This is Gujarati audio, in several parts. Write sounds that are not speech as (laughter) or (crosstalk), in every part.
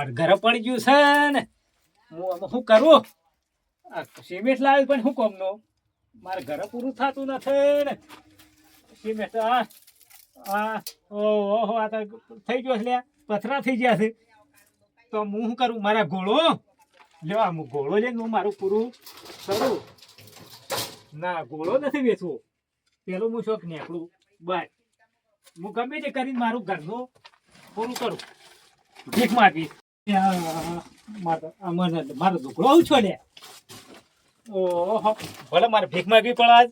મારે ઘરે પડી ગયું છે ને. હું આમાં શું કરું? આ સિમેન્ટ લાવ્યું પણ શું કોમનો? મારે ઘરે પૂરું થતું નથી ને. સિમેન્ટ, આ આ ઓહો, આ તો થઈ ગયો છે. પથરા થઈ ગયા છે. તો હું શું કરું? મારા ઘોડો લેવા હું ઘોડો લઈને હું મારું પૂરું કરું. ના ઘોડો નથી વેચવો. પેલો હું શોખ નીકળું. બસ હું ગમે તે કરીને મારું ઘરનું પૂરું કરું. ભીખ માગીશ. મારો મારો ઢોકળો આવું છો લે ઓહો ભલે મારે ભીખ માગવી પડે આજ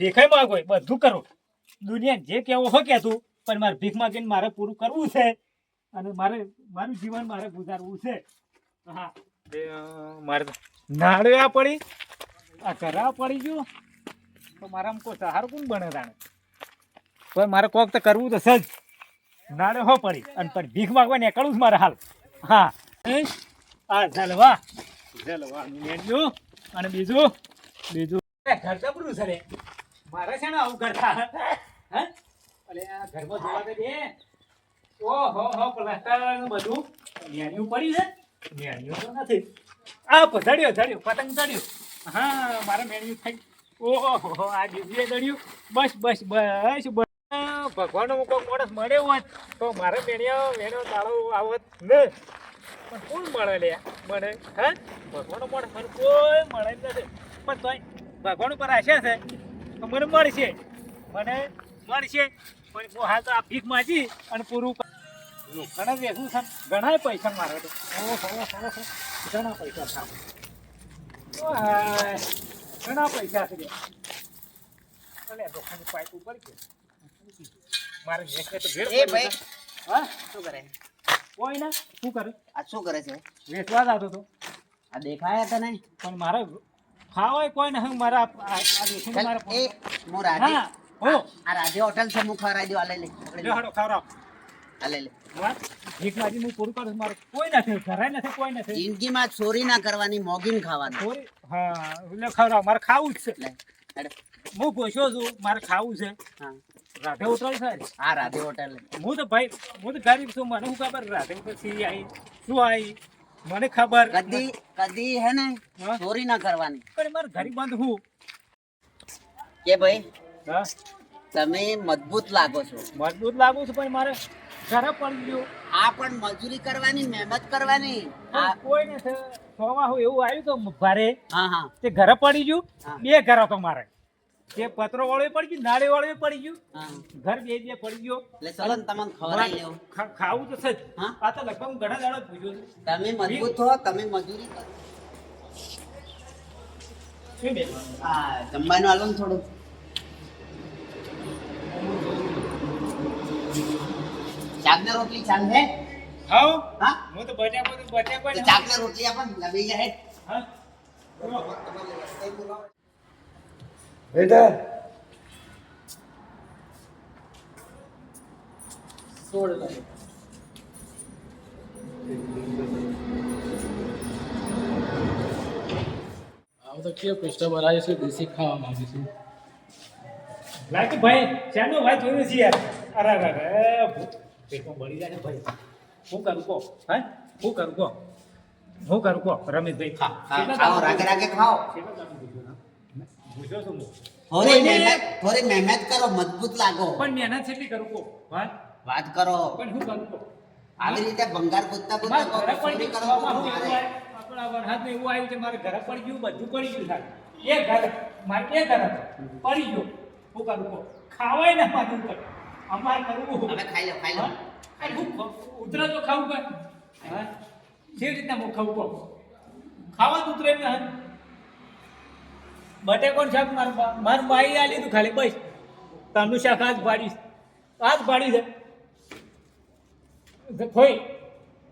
ભીખાઈ માગો બધું કરો. દુનિયા જે કેવો હો કે તું પણ મારે ભીખ માગીને મારે પૂરું કરવું છે. અને મારે મારું જીવન મારે ગુજારવું છે. હા. મારે નાડે આ પડી. આ ઘરા પડી ગયું. તો મારામાં કોઈ સહારો કોણ બને તાણે? પણ મારે કોક તો કરવું તો સજ નાડે હો પડી. અને પણ ભીખ માગવા નીકળવું જ મારે હાલ. હા? આ જલવા જલવા મેળ્યું અને બીજું? બીજું? ઘર જબરું છે મારે છે ને આવું કરતા હે? અલે, આ ઘરમાં જોવા દે. હો પ્લાસ્ટર બધું. મેન્યુ પડી છે. મેન્યુ તો નથી. આ પછાડ્યો ચડ્યો પતંગ ચડ્યો. હા, મારે મેન્યુ થઈ ઓહો આ દીદીએ ચડ્યું બસ બસ બસ બસ ભગવાનનો કોઈ માણસ મળ્યો હોત, તો મારે મેણ્યો મેણ્યો તાળો આવત ને. પણ કોણ મળે લે? મને હે? ભગવાનનો માણસ મને કોઈ મળે નથી. પણ તોય ભગવાન ઉપર આશા છે તો મને મળશે. મને મળશે. પણ હું હાલ તો આ ભીખ માજી અને પૂરું ઘણા વેચું છે. ઘણા પૈસા મારે તો ઘણા પૈસા છે. ઘણા પૈસા છે. અલે દુકાન પાઇપ ઉપર ગયો. મારે વેચને તો ભેળ એ ભાઈ. હા શું કરે? કોઈ ના શું કરે? આ શું કરે છે? વેચવા જ આવતો આ દેખાયા તને પણ મારે ખાવાય કોઈ નહીં મારા આ દેખીને એ હા આ રાધે હોટલ છે હું ખવડાવી દઉં. આ લઈ લે લે હાડો ખવડાવ. આ લે. વાત ભીખ માજી હું પૂરું કરું છું. મારે કોઈ નથી ઘરે નથી કોઈ નથી. જિંદગીમાં ચોરી ના કરવાની મોગીન ખાવાનું. થોડી હા એટલે ખવડાવ મારે ખાવું જ છે. લે હેડ. હું પૂછ્યો છું મારે ખાવું છે. હા. રાધે ઉતરાય સાહેબ આ રાધે હોટલ હું તો ભાઈ હું તો ગરીબ છું મને શું ખબર? રાધે ઉપર સી આવી શું આવી મને ખબર. કદી કદી હે ને ચોરી ના કરવાની. પણ મારે ગરીબ બંધ હું? કે ભાઈ તમે મજબૂત લાગો છો. મજબૂત લાગુ છું પણ મારે ઘરે પડી ગયું. આ પણ મજૂરી કરવાની મહેનત કરવાની. કોઈ ને સોમા હું એવું આવ્યું તો ભારે. હા હા. તે ઘરે પડી ગયું? બે ઘર હતો મારે. તે પત્રો વાળો પડી ગયું નાળી વાળો પડી ગયું ઘર બે બે પડી ગયો. એટલે ચલો તમામ તમને ખવડાવી લેવું. ખાવું તો સજ જ. આ તો લગભગ હું ઘણા દાડા પૂછ્યો તમે મજબૂત હો તમે મજૂરી કરો? હા જમવાનું આલો ને થોડું શાકને રોટલી ચાંદ હે? હા? હું તો બચ્યા કોઈ બચ્યા કોઈ તો રોટલી આપણ લઈ જાય હા? બેટા આવું તો કસ્ટમર આવે છે દેશી ખાવા માંગે છે. લાગે ભાઈ શાનો ભાઈ જોયું છે યાર. અરે અરે પેટમાં બળી જાય છે ભાઈ. હું કરું કહો. હે? હું કરું કહો. હું કરું કહો. રમેશભાઈ ખા. ખાઓ રાગે રાગે ખાઓ. થોડી મહેનત થોડી મહેનત કરો મજબૂત લાગો. પણ મહેનત કેટલી કરું કહો હા વાત કરો. પણ શું કરું કો આવી રીતે ભંગાર કૂદતા કૂદતા ઘરે પડી ચોરી કરો ખાવામાં હું એવું મારે. આવ્યું, આપણા વરસાદમાં એવું આવ્યું કે મારે ઘરે પડી ગયું બધું પડી ગયું સાહેબ એ ઘર મારે એ ઘર પડી ગયો. શું કરું કહો? ખાવાય ના મારું ઉપર. અમારે કરવું હવે ખાઈ લો ખાઈ લો? અરે હું ખ- તો ખાવું કે હા? જે રીતના હું ખાવું કહો? ખાવા જ ઉતરે ને હા બટેકોન શાક માર માર બાઈ આ લીધું ખાલી, બસ. તાંદુ શાક આજ પાડીશ. આજ પાડી દે ખોઈ.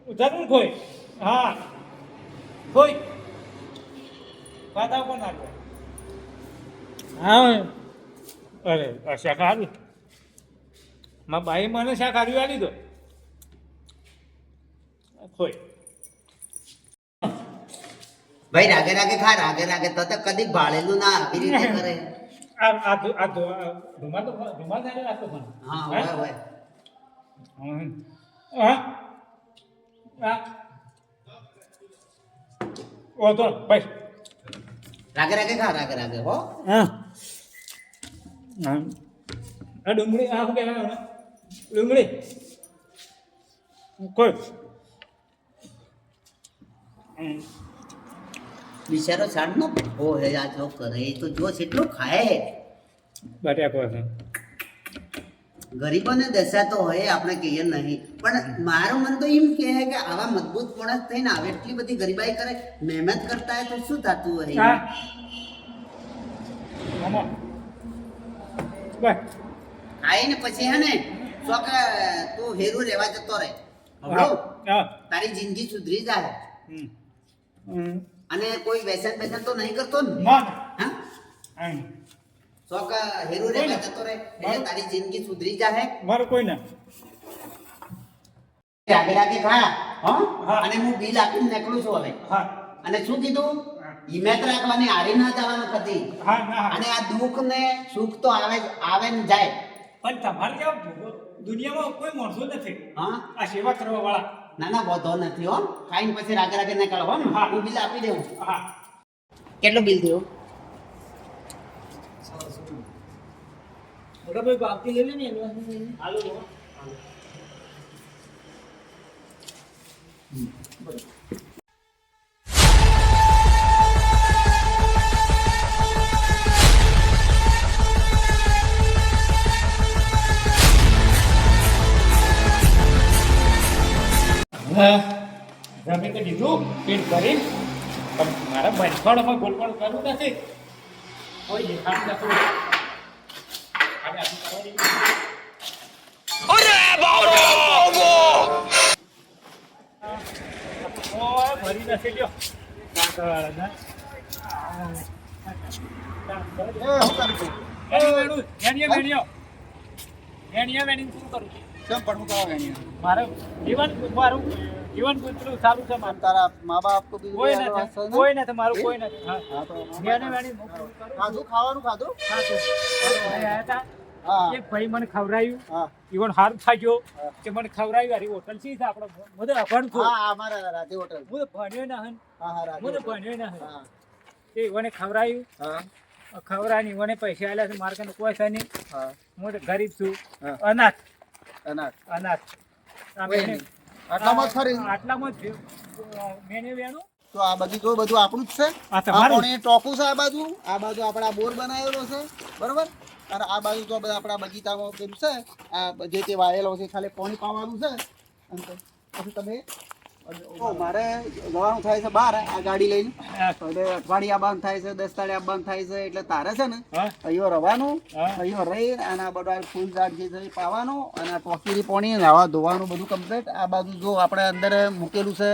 જરૂર ખોઈ? હા. ખોઈ. પાતા કોણ નાખો? હા અરે, આ શાક આવ્યું મારા બાઈ મને શાક આવ્યું આ લીધો ખોઈ. ભાઈ રાગે રાગે ખા રાગે રાગે તો તો કદી ભાળેલું ના આવી રીતે (laughs) કરે. આ આ આ ધુ- તો ધુમાલ થાય રાખતો પણ. હા હે? હોય હોય. હમ. હા? આ ઓ તો ભાઈ. રાગે રાગે ખા રાગે રાગે હો. હા. હા. આ ડુંગળી આ શું કહેવાય ડુંગળી. કોઈ. હમ. બિચારો સાડ નો ઓ હે આ જો કરે તો જો કેટલો ખાય. બટાકો ગરીબોને દશા તો હોય આપણે કહીએ નહીં. પણ મારું મન તો એમ કહે કે આવા મજબૂત માણસ થઈને આવે એટલી બધી ગરીબાઈ કરે મહેનત કરતા હોય તો શું થતું હોય? હા. ને પછી હે ને શોખ તું હેરું રહેવા જતો રહે. તારી જિંદગી સુધરી જાય. હમ. અને કોઈ વ્યસન બેસન તો નહીં કરતો ને? હા. શોખ હેરું રહેવા જતો રે. એટલે તારી જિંદગી સુધરી જાય મારું કોઈ ના. રાગે રાગે ખા હા. અને હું બિલ આપીને નીકળું છું હવે. હા. અને શું કીધું? હિંમત રાખવાની હારી ના જવાનું કદી. અને આ દુઃખ ને સુખ તો આવે આવે ને જાય. પણ તમારે દુનિયામાં કોઈ માણસો નથી. હા? આ સેવા કરવા વાળા ના ના વધો નથી હો. ખાઈને પછી રાગે રાગે નીકળો હો. ને હા. હું બિલ આપી દેવું. હા. કેટલું બિલ થયું? ભાઈ બાપતી લઈ લે ને હાલો જમી તો દીધું પેટ ભરી પણ મારા બંધવાડોમાં ગોળપાડું કરવું નથી. કોઈ દેખાડ નથી. ભરી નથી લ્યો. શું કરું વેણું, એનીએ વેણ્યો. એનીએ વેણીને મારે જીવન મારું જીવન ગુજરું સારું છે મારું. તારા મા બાપ તો બીજું કોઈ નથી. કોઈ નથી મારું કોઈ નથી. હા. તો મેને કરું. ખાધું? ખાવાનું ખાધું? ખાધું. ભાઈ તા. એક મને ખવડાવ્યું ઈવન હારું થાક્યો કે મને ખવડાવ્યું. અરે હોટલ છે આપણે? હું તો છું. હા અમારા રાતે હોટલ. હું તો ભણ્યો ના હન. હા હા તો હોટલ. ભણ્યો ના હન. એ ઈવને ખવડાયું. હા. ખવડાવી ઈવને પૈસા આલ્યા છે. મારે કોઈ છે નહીં. હા. હું તો ગરીબ છું. અનાથ. અનાથ અનાથ આ કોઈ આટલામાં જ આટલામાં જ મેને વેણું. તો આ બધું જો બધું આપણું જ છે. આ આ તમારું કોણે ટોપું છે આ બાજુ. આ બાજુ આપણે આ બોર બનાવેલો છે. બરોબર? અને આ બાજુ તો બધા આપણા બગીચામાં પેલું છે આ જે તે વાયેલો છે ખાલી પાણી પાવાનું છે. અને પછી તમે મારે જવાનું થાય છે બહાર આ ગાડી લઈને. એટલે અઠવાડિયા બંધ થાય છે દસ તાળિયા બંધ થાય છે એટલે તારે છે ને અહીંયો રવાનું. અહીંયો રહી અને આ બધા ફૂલ ઝાડ જે છે પાવાનું અને ટોકીરી પાણી નાવા ધોવાનું બધું કમ્પ્લીટ આ બાજુ જો આપણે અંદર મૂકેલું છે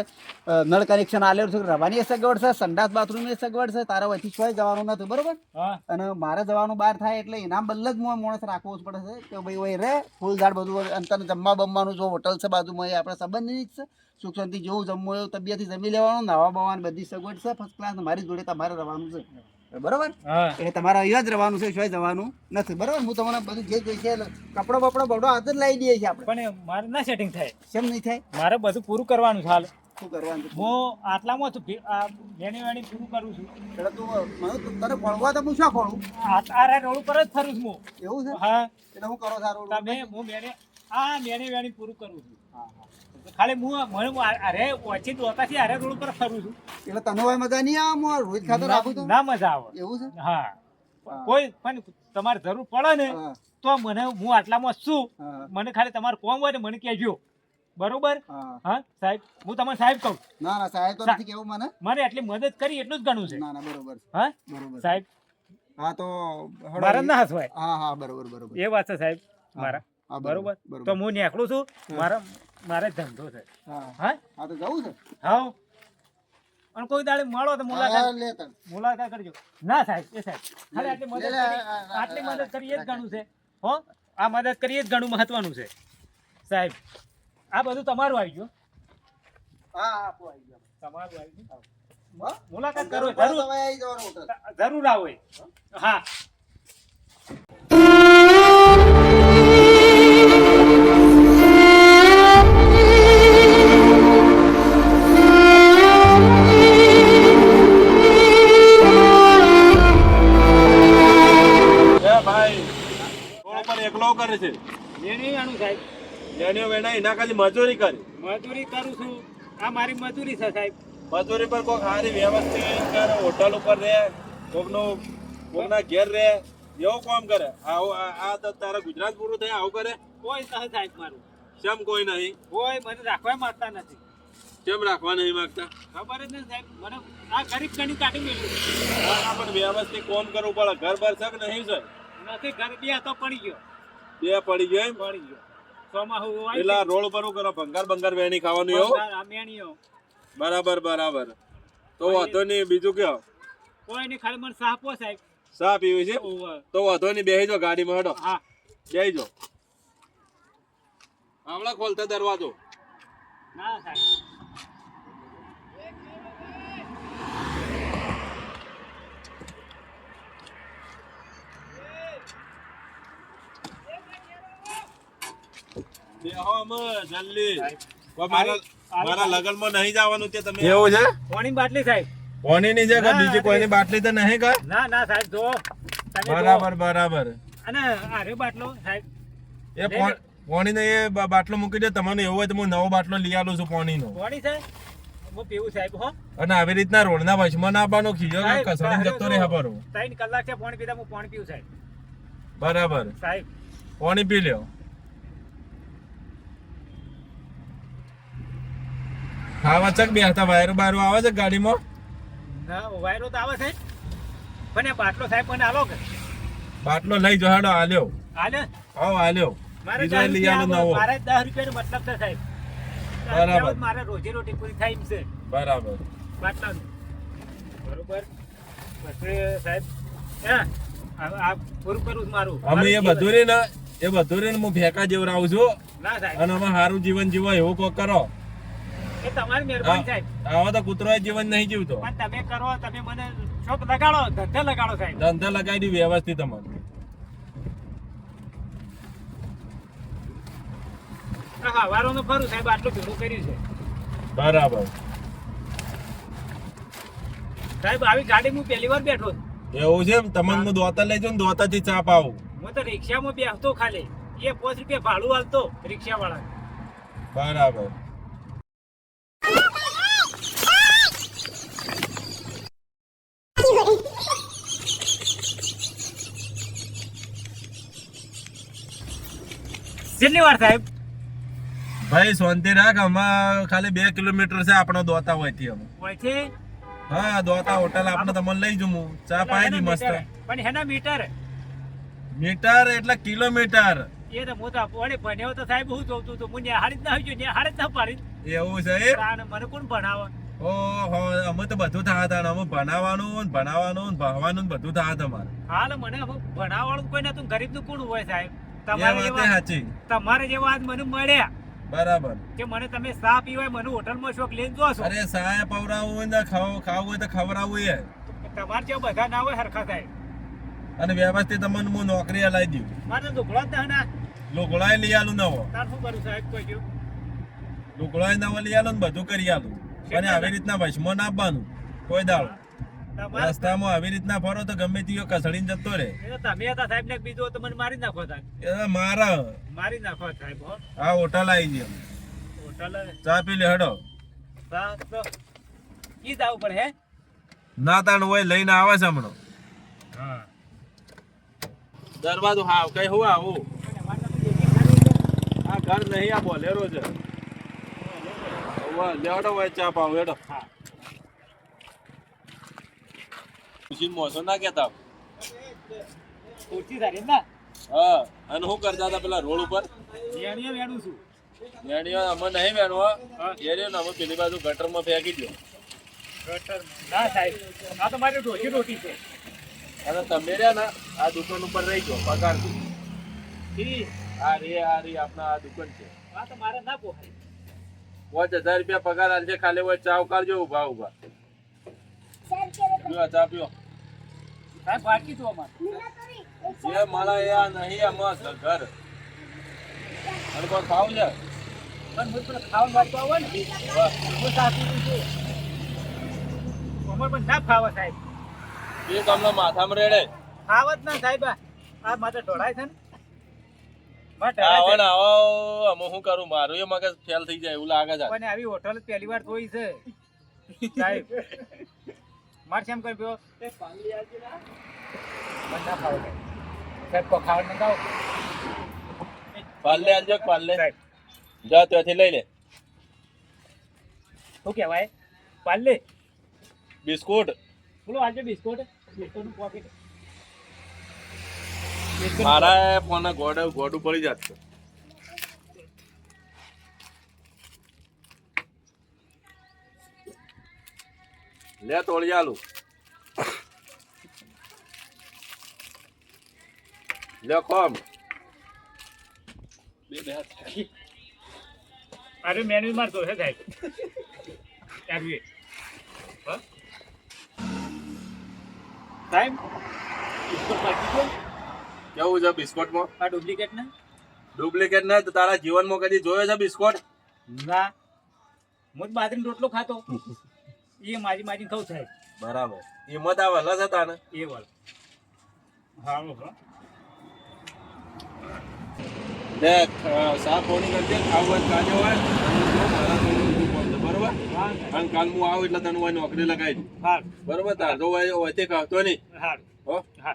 નળ કનેક્શન આલેલું છે રવાની સગવડ છે સંડાસ બાથરૂમની સગવડ છે તારે વહીથી ચોય જવાનું નથી બરોબર? અને મારે જવાનું બહાર થાય એટલે એના બદલે જ માણસ રાખવો જ પડે છે કે ભાઈ વહી રે ફૂલ ઝાડ બધું અંતર જમવા બમવાનું જો હોટલ છે બાજુમાં એ આપણે સંબંધની જ છે. સુખ શાંતિ જેવું જમવું એવું તબિયતથી જમી લેવાનું નાવા બવાની બધી સગવડ છે. ફર્સ્ટ ક્લાસ મારી જોડે તમારે રહેવાનું છે. બરોબર? એટલે તમારે અહીંયા જ રહેવાનું છે શોય જવાનું નથી. બરોબર? હું તમને બધું જે જોઈશે છે કપડો બપડો બધો હાથ જ લાવી દઈએ છીએ આપણે. પણ મારે ના સેટિંગ થાય. કેમ નહીં થાય? મારે બધું પૂરું કરવાનું છે હાલ. શું કરવાનું? હું આટલામાં છું વેણી વેણી પૂરું કરું છું. એટલે તું મને તને ખોળવા તો હું શું ખોળું આ રોડ પર જ ફરું છું હું. એવું છે? હા. એટલે હું કરો સારું તમે હું મેને આ વેણી પૂરું કરું છું. ખાલી હું મને અરે ઓછી દોતાથી અરે રોડ પર ફરું છું. એટલે તને હોય મજા નહીં આવે હું રોજ ખાતર રાખું તો? ના મજા આવે. એવું છે? હા. કોઈ પણ તમારે જરૂર પડે ને તો મને હું આટલામાં છું. મને ખાલી તમારું કોમ હોય ને મને કહેજો. બરોબર? હા. હા સાહેબ હું તમને સાહેબ કહું. ના ના સાહેબ તો નથી કેવું મને. મને એટલી મદદ કરી એટલું જ ગણું છે. ના ના બરોબર હા? બરોબર સાહેબ. હા તો મારા ના હસવાય હા હા બરોબર બરોબર. એ વાત છે સાહેબ મારા. બરોબર તો હું નીકળું છું. મારા મારે ધંધો છે. હા. તો જવું છે? હા અને કોઈ દાડે મળો તો મુલાકાત મુલાકાત કરજો. ના સાહેબ એ સાહેબ ખાલી આટલી મદદ લે, લે, કરી આ, આ, આટલી મદદ કરી જ ઘણું છે. હો આ મદદ કરીએ જ ઘણું મહત્વનું છે. સાહેબ આ બધું તમારું આવી ગયું. હા આપો આવી ગયા. તમારું આવી ગયું. મુલાકાત કરો જરૂર. જરૂર આવો હા. કરે છે. સાહેબ. વેણીઓ વેણા એના ખાલી મજૂરી કરી. મજૂરી કરું છું. આ મારી મજૂરી છે સાહેબ. મજૂરી પર કોઈ સારી વ્યવસ્થિત કરે હોટલ ઉપર રહે કોકનું કોકના ઘેર રહે એવું કામ કરે. આવું આ તો તારા ગુજરાત પૂરું થાય આવું કરે? કોઈ સહ સાહેબ મારું. કેમ કોઈ નહીં? કોઈ મને રાખવા માંગતા નથી. કેમ રાખવા નહીં માંગતા? ખબર જ નથી સાહેબ. મને આ ગરીબ ગણી કાઢી મેળ્યું આ પણ વ્યવસ્થિત કોમ કરવું પડે. ઘર બાર છે કે નહીં છે. નથી ઘર આ તો પડી ગયો. બે પડી ગયો એમ? પડી ગયો. ચોમાસું હોય એટલે રોડ કરો? ભંગાર બંગાર વેણી ખાવાનું એવું? બરાબર બરાબર. તો વાંધો નહીં બીજું કયો? કોઈ નહીં ખાલી મને સાપો સાહેબ. ચા પીવી છે? તો વાંધો નહીં બેસી જાઓ ગાડીમાં હેડો. હા. બેસી જાઓ આવડા ખોલતા દરવાજો. ના સાહેબ. જલ્દી. મારા લગનમાં નહીં જવાનું તે તમે. એવું છે? પાણી બાટલી સાહેબ? કોની ની છે બીજી કોઈની બાટલી તો નહીં કા ના ના સાહેબ જો. બરાબર બરાબર. અને આરે બાટલો સાહેબ. એ પો- પોણીનો એ બાટલો મૂકી દે. તમને એવું હોય તો હું નવો બાટલો લઈ આલું છું પોણીનો. પાણી સાહેબ? પીવું સાહેબ હો. અને આવી રીતના રોડના વચમાં ના આપવાનો ખીજો કસડી જતો રહે હબારો. ત્રણ કલાક છે પાણી પીધા હું પાણી પીવું સાહેબ. બરાબર. સાહેબ. પાણી પી લ્યો. ખાવા વાચક બે હતા વાયરો બાયરો આવે છે ગાડીમાં? ના વાયરો તો આવે છે. પણ એ બાટલો સાહેબ મને આલો કે. બાટલો લઈ જો હાડો આલ્યો. હાલે આવો આલ્યો. મારે લઈ આલો નવો. મારે દસ રૂપિયાનો મતલબ છે સાહેબ. બરાબર. મારે રોજી રોટી પૂરી થાય એમ છે. બરાબર. બાટલાનું બરોબર. પછી સાહેબ હા? આ આ પૂરું કરું મારું. અમે એ બધું રે ને એ બધું રે ને હું ભેકા જેવડાવું છું. ના સાહેબ. અને અમે સારું જીવન જીવો એવું કોક કરો. એ તમારી મહેરબાની સાહેબ આવા તો કૂતરો જીવન નહીં જીવતો. પણ તમે કરો તમે મને શોખ લગાડો ધંધા લગાડો સાહેબ. ધંધા લગાવી દી વ્યવસ્થિત અમારે. ખરું સાહેબ આટલું ભેગું કર્યું છે. બરાબર. સાહેબ આવી ગાડી હું પહેલી વાર બેઠો. એવું છે? તમને હું દોતા લઈ જાઉં ને દોતાથી ચા પાવું. હું તો રિક્ષામાં બેસતો ખાલી. એ પાંચ રૂપિયા ભાડું હાલતો રિક્ષા વાળા બરાબર. કેટલી વાર સાહેબ? ભાઈ શાંતિ રાખ. આમાં ખાલી બે કિલોમીટર છે આપણો દોતા હોયથી અમે. હોય છે હા દોતા હોટલ આપણે તમને લઈ જમું. ચા પાયની મસ્ત. પણ હેના મીટર? મીટર એટલે કિલોમીટર. એ તો મોટા વળે ભણ્યો તો સાહેબ હું જોઉં તો હું હારી જ ના હોય નિહાળી જ ના પાડી એવું છે મને કોણ ભણાવે? ઓહો અમે તો બધું થા હતા અમે ભણાવવાનું ને ભણાવવાનું ને ભણવાનું ને બધું થા તમારે હાલ મને હવે કોઈ કોઈ તું ગરીબનું કોણ હોય સાહેબ? તમારે જેવા તમારે જેવા આજ મને મળ્યા બરાબર. કે મને તમે સા પીવાય મને હોટલમાં શોખ લઈને જો છો. અરે સાયા પવરાવું હોય ને ખાવ ખાવું હોય તો ખવડાવવું એ. તમારે જેવા બધા ના હોય હરખા થાય. અને વ્યવસ્થિત તમને હું નોકરી હલાવી દઉં. મારે ઢોકળા જ ના ઢોકળા લઈ આલું નવો. તાર શું કરું સાહેબ કોઈ ગયું ઢોકળા નવો લઈ આલું ને બધું કરી આલું. અને આવી રીતના વચમાં ના આપવાનું કોઈ તમારે રસ્તામાં આવી રીતના ફરો તો ગમે તે કસડીને જતો રે તમે હતા સાહેબ ને બીજું તો મને મારી નાખો સાહેબ. મારા. મારી નાખો સાહેબ હો. હોટલ આવી ગયો. હોટલ ચા પી લે હડો. કી ઈ જ આવું પડે હે? ના તાણ હોય લઈને આવે છે હમણાં. હા. દરવાજો હા કઈ હું આવું? આ ઘર નહીં આ બોલેરો છે. હવે લેવડો હોય ચા પાવ હેડો. હા. ખુશી મોસો ના કેતા ખુરશી સારી ના? હા. અને શું કરતા હતા પેલા રોડ ઉપર? વેણીએ વેણું છું. વેણીઓ અમે નહીં એરિયો ને અમે પેલી બાજુ ગટરમાં ફેંકી દો ગટર ના સાહેબ. આ તો મારી રોજી રોટી છે. અને તમે રહ્યા ને આ દુકાન ઉપર રહી ગયો પગાર આ રે આ રે આપણા આ દુકાન છે. આ તો મારે ના પોહાય. પાંચ હજાર રૂપિયા પગાર આલજે ખાલી હોય ચાવ કાઢજો ઊભા ઊભા પીવા ચા પીઓ. સાહેબ બાકી છો અમારે. જે મળે એ આ નહીં આમાં ઘર. અને કોઈ ખાવું છે? પણ હું પણ ખાવાનું વાંચવા હોય ને? હું સાચું છું. અમાર પણ ના ખાવા સાહેબ. એ તમને માથામાં રેડે. ખાવત ના સાહેબ. આ માથે ઢોળાય છે ને? આવો ને આવો અમે શું કરું? મારું એ મગજ ફેલ થઈ જાય એવું લાગે છે. પણ આવી હોટલ પહેલી વાર જોઈ છે. સાહેબ. મારે કેમ કર્યો બધા ખાવ સાહેબ કો ખાવાનું મંગાવો પાલ્લે આલજો પાલ્લે સાહેબ. જા ત્યાંથી લઈ લે. શું કહેવાય? પાલે બિસ્કુટ. બોલો આજે બિસ્કુટ. બિસ્કુટનું પોકેટ મારા ફોન ગોડ ગોડું પડી જાત લે તોડી આલું. લે કોમ બે બે હાથ અરે મેન્યુ મારતો હે સાહેબ હા? સાહેબ બિસ્કુટ બાકી છે? કેવું છે બિસ્કોટમાં આ ડુપ્લિકેટ ને? ડુપ્લિકેટ ને તો તારા જીવનમાં કદી જોયો છે બિસ્કોટ? ના. હું જ બાજરીનો રોટલો ખાતો. એ મારી મારી ખાઉં થાય. બરાબર. હિંમત આવે લસ હતા ને? એ વાળ. હા. હા સાફ ફોની કરજે? ખાવું હોય તો હોય મારા છે, બરોબર અને કાલ હું આવું એટલે તને હોય નોકરી લગાવી દઉં. હા બરોબર? તાર જો હોય હોય તે ખાતો નહીં. હા હો? હા.